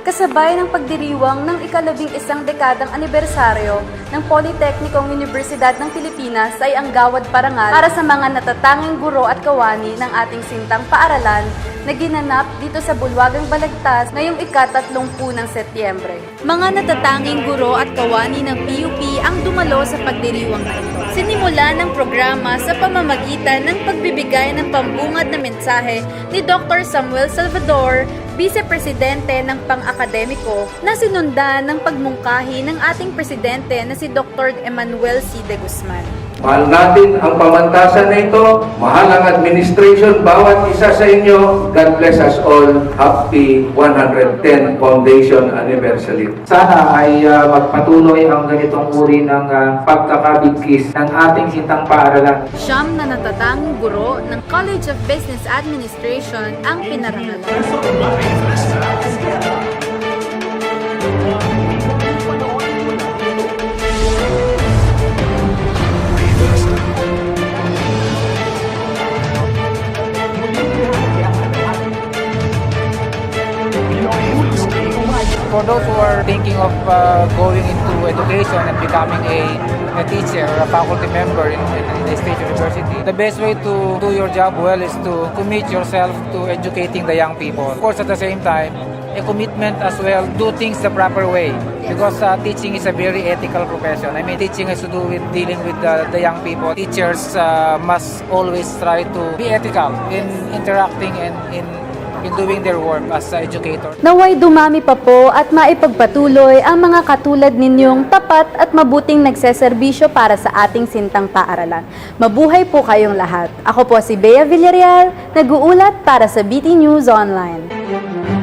kasabay ng pagdiriwang ng ikalabing isang dekadang anibersaryo ng Politeknikong Universidad ng Pilipinas ay ang gawad parangal para sa mga natatanging guro at kawani ng ating sintang paaralan na ginanap dito sa Bulwagang Balagtas ngayong ikatatlongpu ng Setyembre. Mga natatanging guro at kawani ng PUP ang dumalo sa pagdiriwang na ito. Sinimula ng programa sa pamamagitan ng pagbibigay ng pambungad na mensahe ni Dr. Samuel Salvador, Vice-Presidente ng Pang-Akademiko, na sinundan ng pagmungkahi ng ating Presidente na si Dr. Emmanuel C. de Guzman. Mahal natin ang pamantasan na ito. Mahal ang administration, bawat isa sa inyo. God bless us all. Happy 110 Foundation Anniversary. Sana ay ah, magpatuloy ang ganitong uri ng ah, pagkakabigkis ng ating sintang paaralan. Siyam na natatanging guro ng College of Business Administration ang pinarangalan. For those who are thinking of uh, going into education and becoming a, a teacher or a faculty member in, in, a state university, the best way to do your job well is to commit yourself to educating the young people. Of course, at the same time, a commitment as well, do things the proper way. Because uh, teaching is a very ethical profession. I mean, teaching has to do with dealing with the, the young people. Teachers uh, must always try to be ethical in interacting and in, in doing their work as uh, educators. Naway dumami pa po at maipagpatuloy ang mga katulad ninyong tapat at mabuting nagseserbisyo para sa ating sintang paaralan. Mabuhay po kayong lahat. Ako po si Bea Villarreal, nag-uulat para sa BT News Online.